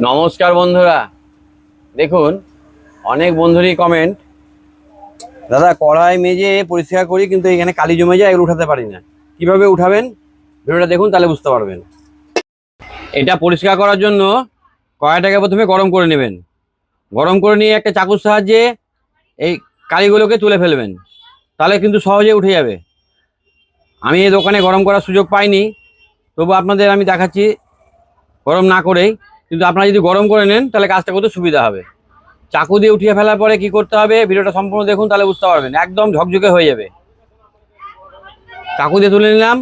নমস্কার বন্ধুরা। দেখুন, অনেক বন্ধুরই কমেন্ট দাদা, কড়াই মেজে পরিষ্কার করি, কিন্তু এখানে কালি জমে যায়, এগুলো উঠাতে পারি না। কীভাবে উঠাবেন? ভিডিওটা দেখুন, তাহলে বুঝতে পারবেন। এটা পরিষ্কার করার জন্য কড়াইটাকে প্রথমে গরম করে নেবেন। গরম করে নিয়ে একটা চাকুর সাহায্যে এই কালিগুলোকে তুলে ফেলবেন। তাহলে কিন্তু সহজে উঠে যাবে। আমি এই দোকানে গরম করার সুযোগ পাইনি। তবু আপনাদের আমি দেখাচ্ছি, গরম না করেই। কিন্তু আপনারা যদি গরম করে নেন, তাহলে কাজটা করতে সুবিধা হবে। চাকু দিয়ে উঠিয়ে ফেলার পরে কি করতে হবে? ভিডিওটা সম্পূর্ণ দেখুন, তাহলে বুঝতে পারবেন। একদম ঝকঝকে হয়ে যাবে। চাকু দিয়ে তুলে নিলাম।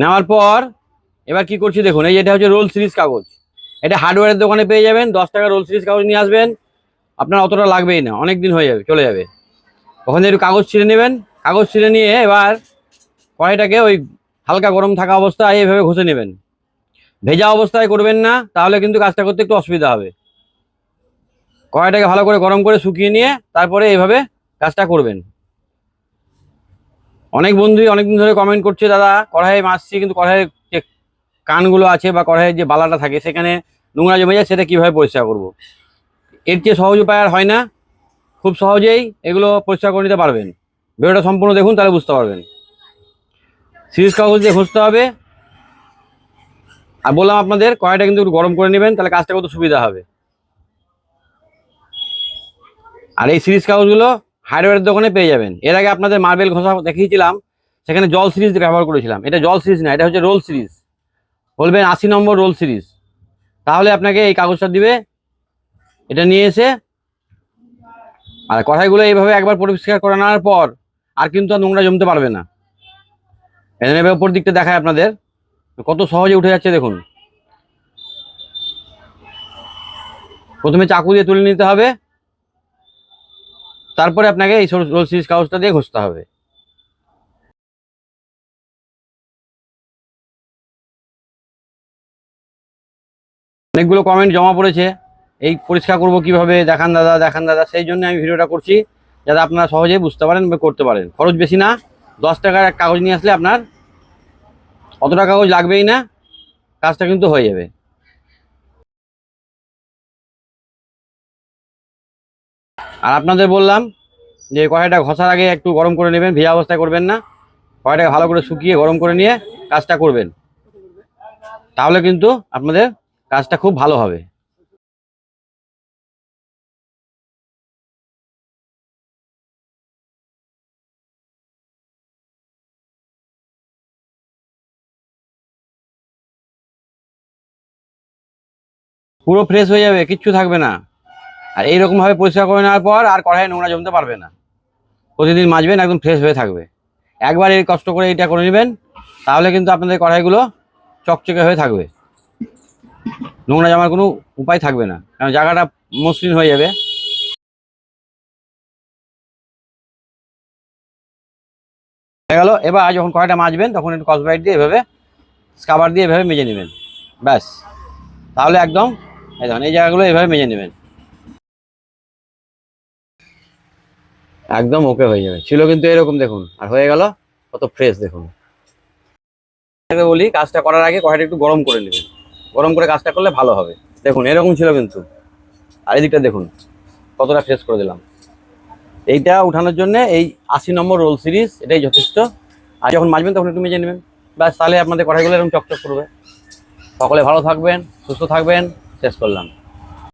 নেওয়ার পর, এবার কি করছি দেখুন, এই যেটা হচ্ছে রোল সিরিজ কাগজ। এটা হার্ডওয়্যারের দোকানে পেয়ে যাবেন, দশ টাকা রোল সিরিজ কাগজ নিয়ে আসবেন। আপনার অতটা লাগবেই না অনেক দিন হয়ে যাবে, চলে যাবে। ওখানে একটু কাগজ ছিঁড়ে নেবেন। কাগজ ছিঁড়ে নিয়ে এবার কড়াইটাকে ওই হালকা গরম থাকা অবস্থায় এইভাবে ঘষে নেবেন। ভেজা অবস্থায় করবেন না, তাহলে কিন্তু কাজটা করতে একটু অসুবিধা হবে। কড়াইটাকে ভালো করে গরম করে শুকিয়ে নিয়ে তারপরে এইভাবে কাজটা করবেন। অনেক বন্ধুই অনেকদিন ধরে কমেন্ট করছে, দাদা, কড়াইয়ে মাছছি কিন্তু কড়াইয়ের যে কানগুলো আছে বা কড়াইয়ের যে বালাটা থাকে, সেখানে নোংরা জমে যায়, সেটা কীভাবে পরিষ্কার করব। এর চেয়ে সহজ উপায় আর হয় না। খুব সহজেই এগুলো পরিষ্কার করে নিতে পারবেন। ভিডিওটা সম্পূর্ণ দেখুন, তাহলে বুঝতে পারবেন। সিরিজ কাগজ দিয়ে ঘষতে হবে। আর বললাম আপনাদের কড়াইটা কিন্তু গরম করে নেবেন, তাহলে কাজটা কত সুবিধা হবে। আর এই সিরিজ কাগজগুলো হার্ডওয়্যারের দোকানে পেয়ে যাবেন। এর আগে আপনাদের মার্বেল ঘষা দেখিয়েছিলাম, সেখানে জল সিরিজ ব্যবহার করেছিলাম। এটা জল সিরিজ না, এটা হচ্ছে রোল সিরিজ। বলবেন আশি নম্বর রোল সিরিজ। তাহলে আপনাকে এই কাগজটা দিবে, এটা নিয়ে এসে, আর কড়াইগুলো এইভাবে একবার পরিষ্কার করে নেওয়ার পর, আর কিন্তু নোংরা জমতে পারবে না। এখানে উপর দিকটা দেখায় আপনাদের। কত সহজে উঠে যাচ্ছে দেখুন। প্রথমে চাকু দিয়ে তুলে নিতে হবে। তারপরে আপনাকে এই রোল সিরিজ কাগজটা দিয়ে ঘষতে হবে। অনেকগুলো কমেন্ট জমা পড়েছে। এই পরিষ্কার করব কীভাবে? দেখান দাদা দেখান দাদা। সেই জন্য আমি ভিডিওটা করছি, যাতে আপনারা সহজেই বুঝতে পারেন বা করতে পারেন। খরচ বেশি না। দশ টাকার এক কাগজ নিয়ে আসলে আপনার অতটা কাগজ লাগবেই না, কাজটা কিন্তু হয়ে যাবে। আর আপনাদের বললাম যে কড়াইটা ঘষার আগে একটু গরম করে নেবেন ভিয়া অবস্থায় করবেন না। কড়াইটাকে ভালো করে শুকিয়ে গরম করে নিয়ে কাজটা করবেন। তাহলে কিন্তু আপনাদের কাজটা খুব ভালো হবে। পুরো ফ্রেশ হয়ে যাবে, কিচ্ছু থাকবে না। আর এইরকম ভাবে পরিষ্কার করে নেওয়ার পর আর কড়াইয়ে নোংরা জমতে পারবে না। প্রতিদিন মাজবেন, একদম ফ্রেশ হয়ে থাকবে। একবার এই কষ্ট করে এটা করে নেবেন, তাহলে কিন্তু আপনাদের কড়াইগুলো চকচকে হয়ে থাকবে। নোংরা জামার কোনো উপায় থাকবে না, কারণ জায়গাটা মসৃণ হয়ে যাবে। হয়ে গেল, এবার যখন কড়াইটা মাজবেন, তখন একটু কসবাইট দিয়ে এভাবে স্কাবার দিয়ে এভাবে মেজে নেবেন। ব্যাস। তাহলে একদম এই দেখুন এই জায়গাগুলো এভাবে মেজে নেবেন। একদম ওকে হয়ে যাবে। ছিল কিন্তু এরকম দেখুন আর হয়ে গেল কত ফ্রেশ দেখুন। বলি কাজটা করার আগে কড়াইটা একটু গরম করে নেবেন। গরম করে কাজটা করলে ভালো হবে। দেখুন এরকম ছিল কিন্তু। আর এই দিকটা দেখুন কতটা ফ্রেশ করে দিলাম। এইটা উঠানোর জন্য এই আশি নম্বর রোল সিরিজ এটাই যথেষ্ট। আর যখন মাজবেন তখন একটু মেজে নেবেন। ব্যাস তাহলে আপনাদের কড়াইগুলো এরকম চকচক করবে। সকলে ভালো থাকবেন সুস্থ থাকবেন। শেষ করলাম।